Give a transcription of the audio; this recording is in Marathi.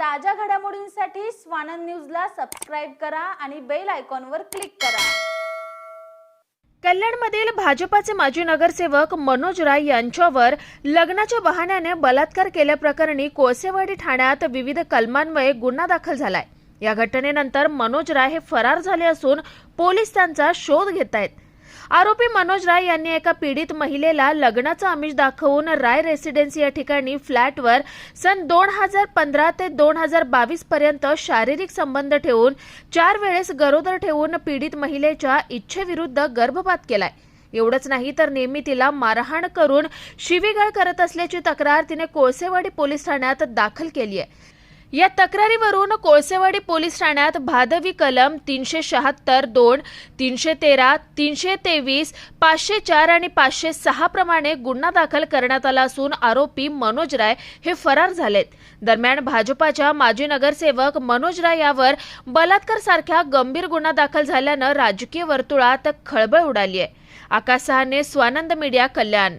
ताज्या घडामोडींसाठी स्वानंद न्यूजला सबस्क्राईब करा आणि बेल आयकॉनवर क्लिक करा. कल्याणमधील भाजपाचे माजी नगरसेवक मनोज राय यांच्यावर लग्नाच्या बहाण्याने बलात्कार केल्याप्रकरणी कोळसेवाडी ठाण्यात विविध कलमांवये गुन्हा दाखल झालाय. या घटनेनंतर मनोज राय हे फरार झाले असून पोलीस त्यांचा शोध घेत आहेत आरोपी मनोज राय यांनी एका पीडित महिलेला लग्नाचं आमिष दाखवून राय रेसिडेन्सी या ठिकाणी फ्लॅटवर सन दोन हजार पंधरा ते दोन हजार बावीस पर्यंत शारीरिक संबंध ठेवून चार वेळेस गरोदर ठेवून पीडित महिलेच्या इच्छेविरुद्ध गर्भपात केलाय. एवढंच नाही तर नेहमी तिला मारहाण करून शिवीगाळ करत असल्याची तक्रार तिने कोळसेवाडी पोलीस ठाण्यात दाखल केली आहे या तक्रारीवरून कोळसेवाडी पोलीस ठाण्यात भादवी कलम तीनशे शहात्तर दोन तीनशे तेरा तीनशे तेवीस पाचशे चार आणि पाचशे सहा प्रमाणे गुन्हा दाखल करण्यात आला असून आरोपी मनोज राय हे फरार झालेत. दरम्यान भाजपाच्या माजी नगरसेवक मनोज राय यावर बलात्कार सारख्या गंभीर गुन्हा दाखल झाल्यानं राजकीय वर्तुळात खळबळ उडाली आहे आकाश सहाने स्वानंद मीडिया कल्याण.